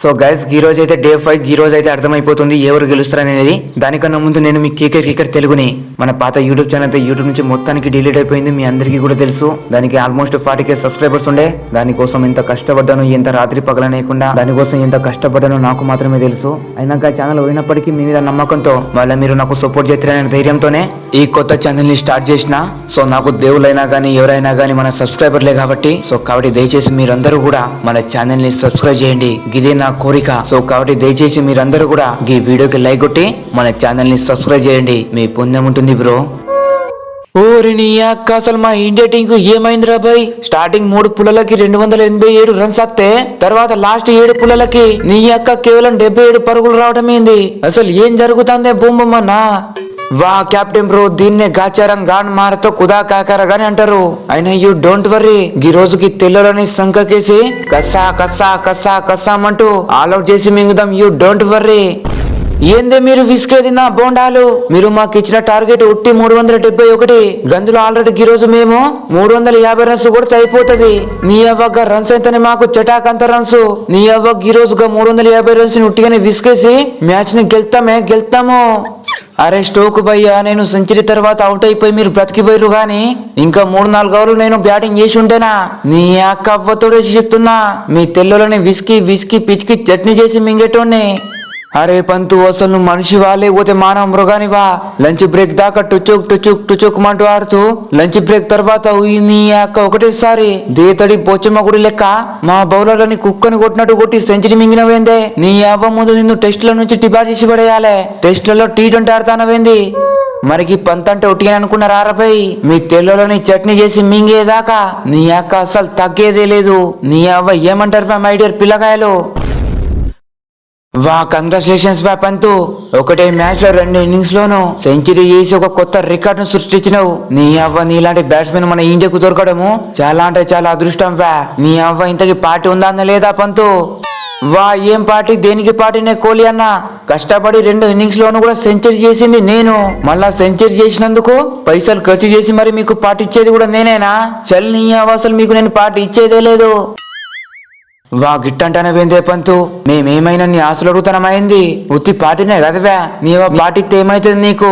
So guys ఈ రోజు అయితే డే ఫైవ్ ఈ రోజు అయితే అర్థమైపోతుంది ఎవరు గెలుస్తారనేది దానికన్నా ముందు నేను మీ కేకే క్రికెట్ తెలుగుని మన పాత యూట్యూబ్ ఛానల్ అయితే యూట్యూబ్ నుంచి మొత్తానికి డిలీట్ అయిపోయింది మీ అందరికీ కూడా తెలుసు. దానికి ఆల్మోస్ట్ ఫార్టీ కే సబ్స్క్రైబర్స్ ఉండే. దానికోసం ఎంత కష్టపడ్డాను ఎంత రాత్రి పగలనేయకుండా దానికోసం ఎంత కష్టపడ్డానో నాకు మాత్రమే తెలుసు. అయినాక ఛానల్ పోయినప్పటికీ మీ మీద నమ్మకంతో మళ్ళీ మీరు నాకు సపోర్ట్ చేస్తారనే ధైర్యంతోనే ఈ కొత్త ఛానల్ని స్టార్ట్ చేసిన. సో నాకు దేవులైనా కానీ ఎవరైనా కానీ మన సబ్స్క్రైబర్లే కాబట్టి సో కాబట్టి దయచేసి మీరందరూ కూడా మన ఛానల్ని సబ్స్క్రైబ్ చేయండి. ఇదే నా కోరిక. సో కాబట్టి దయచేసి మీరందరూ కూడా ఈ వీడియోకి లైక్ కొట్టి మన ఛానల్ని సబ్స్క్రైబ్ చేయండి. మీ పుణ్యం ఉంటుంది బ్రో. ఓరి నీ అక్క అసలు మా ఇండియా టీం కు ఏమైందిరా బాయ్? స్టార్టింగ్ మూడు పుల్లలకి రెండు వందల ఎనభై ఏడు రన్స్ అత్తే తర్వాత లాస్ట్ ఏడు పుల్లలకి నీ అక్క కేవలం డెబ్బై ఏడు పరుగులు రావడం ఏంది? అసలు ఏం జరుగుతుందే బొమ్మన్నా వా కెప్టెన్ బ్రో దీన్నే గాచారం గాన్ మారతో కుదా కాకర గాని అంటారు. అయినా యూ డోంట్ వర్రీ ఈ రోజుకి తెల్లలని సంకకేసి కస్సా కస్సా కస్సా కస్సామంటూ ఆల్అౌట్ చేసి మింగుదాం యూ డోంట్ వర్రీ ఏందే మీరు విసికేది నా బోండాలు? మీరు మాకు ఇచ్చిన టార్గెట్ ఉట్టి మూడు వందల డెబ్బై ఒకటి. గందులో ఆల్రెడీ ఈ రోజు మేము మూడు వందల యాభై రన్స్ కూడా అయిపోతుంది నీ అవ్వగా రన్స్ అయితేనే మాకు చటాకంత రన్స్. నీ అవ్వగా ఈ రోజుగా మూడు వందల యాభై రన్స్ ఉట్టిగానే విసుకేసి మ్యాచ్ని గెలుతామే గెలుతాము. అరే స్టోక్ భయ్యా నేను సెంచరీ తర్వాత అవుట్ అయిపోయి మీరు బ్రతికిపోయారు గాని ఇంకా మూడు నాలుగు ఓవర్లు నేను బ్యాటింగ్ చేసి ఉంటేనా నీ అక్క అవ్వతోడేసి చెప్తున్నా మీ తెల్లులని విసికి విసికి పిచికి చట్నీ చేసి మింగేటోడిని. అరే పంతు అసలు నువ్వు మనిషివా పోతే మానవ మృగానివా లంచ్ బ్రేక్ దాకా టుచుక్ టుచుక్ టుచుక్ మంటూ ఆడుతూ లంచ్ బ్రేక్ తర్వాత నీ అక్క ఒకటేసారి దేతడి బొచ్చమ్మ గుడి లెక్క మా బౌలర్లని కుక్కని కొట్టినట్టు కొట్టి సెంచరీ మింగినవేందే? నీ అవ్వ ముందు నిన్ను టెస్టుల నుంచి టిబాట్ చేసి పడేయాలే. టెస్టులలో టీ ట్వంటీ ఆడతానవేంది? మరికి పంత అంటే ఒట్టిగా అనుకున్నారు ఆరపై మీ తెల్లని చట్నీ చేసి మింగేదాకా నీ అక్క అసలు తగ్గేదే లేదు. నీ అవ్వ ఏమంటారు మై డియర్ పిల్లకాయలు వా కంగ్రాచులేషన్స్ వా పంతు. ఒకటే మ్యాచ్లో రెండు ఇన్నింగ్స్ లోను సెంచరీ చేసి ఒక కొత్త రికార్డ్ను సృష్టించినావు. నీ అవ్వ నీలాంటి బ్యాట్స్మెన్ మన ఇండియాకు దొరకడము చాలా అంటే చాలా అదృష్టం వా. నీ అవ్వ ఇంతకి పార్టీ ఉందా లేదా పంతు? వా ఏం పార్టీ దేనికి పార్టీనే కోహ్లీ అన్న? కష్టపడి రెండు ఇన్నింగ్స్ లోను కూడా సెంచరీ చేసింది నేను. మళ్ళా సెంచరీ చేసినందుకు పైసలు ఖర్చు చేసి మరి మీకు పార్టీ ఇచ్చేది కూడా నేనేనా? చల్ నీ అవ్వ అసలు మీకు నేను పార్టీ ఇచ్చేదే లేదు. వా గిట్టంటానే వేందే పంతు మేమేమైనా నీ ఆశలు అడుగుతానమైంది ఉత్తి పాటినే కదవా నీవ పాటిస్తే ఏమైతుంది నీకు?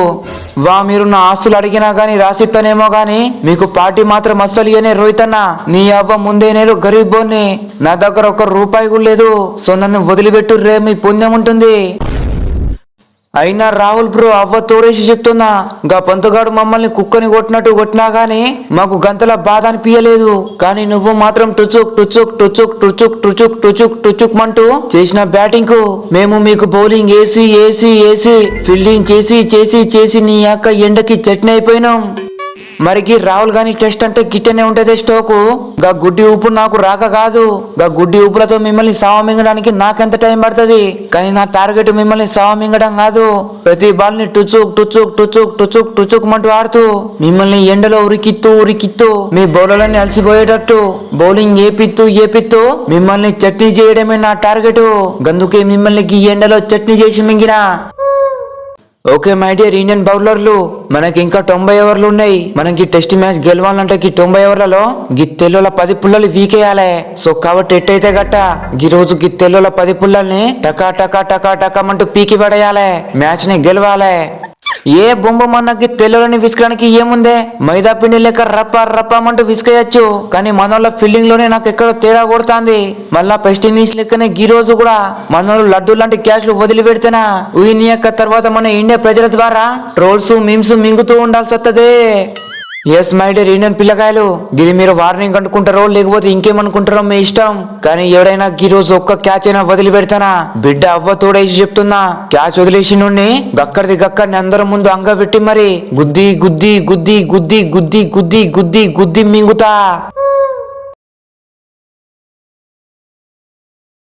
వా మీరు నా ఆస్తులు అడిగినా గానీ రాసిస్తానేమో గానీ మీకు పార్టీ మాత్రం అస్సలు ఇయనే రోహితన్నా నీ అవ్వ ముందే నేను గరీబ్ బోన్ని నా దగ్గర ఒక్క రూపాయి కూడా లేదు. సో నన్ను వదిలిపెట్టు రే మీ పుణ్యం ఉంటుంది అయినా రాహుల్ బ్రో అవ్వ తోడేసి చెప్తున్నా గా పంతుగాడు మమ్మల్ని కుక్కని కొట్టినట్టు కొట్టినా గానీ మాకు గంతల బాధ అనిపించలేదు కానీ నువ్వు మాత్రం టుచుక్ టుచుక్ టుచుక్ టుచుక్ టుచుక్ టుచుక్ టుచుక్ మంటూ చేసిన బ్యాటింగ్కు మేము మీకు బౌలింగ్ వేసి వేసి వేసి ఫీల్డింగ్ చేసి చేసి చేసి నీ యొక్క ఎండకి చట్నీ అయిపోయినాం. మరికి రాహుల్ గాని టెస్ట్ అంటే గిట్టనే ఉంటది స్టోకు? గా గుడ్డి ఊపు నాకు రాక కాదు. గా గుడ్డి ఊపులతో మిమ్మల్ని సావ మింగడానికి నాకెంత టైం పడుతుంది? కానీ నా టార్గెట్ మిమ్మల్ని సావ మింగడం కాదు. ప్రతి బాల్ని టుచుక్ టుచుక్ టుచుక్ టుచుక్ టుచుక్ మంటూ ఆడుతూ మిమ్మల్ని ఎండలో ఉరికిత్తూ ఉరికిత్తూ మీ బౌలర్లని అలసిపోయేటట్టు బౌలింగ్ ఏపిత్తూ ఏపిత్తూ మిమ్మల్ని చట్నీ చేయడమే నా టార్గెట్. గందుకే మిమ్మల్ని ఈ ఎండలో చట్నీ చేసి మింగినా. ఓకే మై డియర్ ఇండియన్ బౌలర్లు మనకి ఇంకా తొంభై ఓవర్లు ఉన్నాయి. మనకి టెస్ట్ మ్యాచ్ గెలవాలంటే ఈ తొంభై ఓవర్లలో గి తెల్లుల పది పుల్లలు వీకేయాలి. సో కాబట్టి ఎట్టయితే గట్ట ఈ రోజు గి తెల్లుల పది పుల్లల్ని టకా టకా టకా టకామంటూ పీకి పడేయాలి. మ్యాచ్ని గెలవాలి. ఏ బొమ్మ మనకి తెల్లని విసుకడానికి ఏముందే? మైదా పిండి లెక్క రప్ప రప్పమంటూ విసుకేయచ్చు కానీ మనోళ్ళ ఫీల్డింగ్లోనే నాకు ఎక్కడో తేడా కొడుతుంది. మళ్ళా పెస్ట్ ఇన్నింగ్స్ లెక్కనే ఈ రోజు కూడా మనోళ్ళు లడ్డు లాంటి క్యాష్లు వదిలిపెడితేనా? ఉయిని యొక్క తర్వాత మన ఇండియా ప్రజల ద్వారా ట్రోల్స్ మీమ్స్ మింగుతూ ఉండాల్సి వస్తుంది ఎస్ మై డియర్ ఇండియన్ పిల్లకాయలు ఇది మీరు వార్నింగ్ అనుకుంటారో లేకపోతే ఇంకేమనుకుంటారో మీ ఇష్టం. కానీ ఎవడైనా ఈ రోజు ఒక్క క్యాచ్ అయినా వదిలి పెడతానా బిడ్డ అవ్వ తోడేసి చెప్తున్నా. క్యాచ్ వదిలేసి నుండి గక్కడిది గక్కడిని అందరం ముందు అంగ పెట్టి మరి గుద్ది గుద్ది గుద్ది గుద్ది గుద్ది గుద్ది గుద్ది గుద్ది మింగుతా.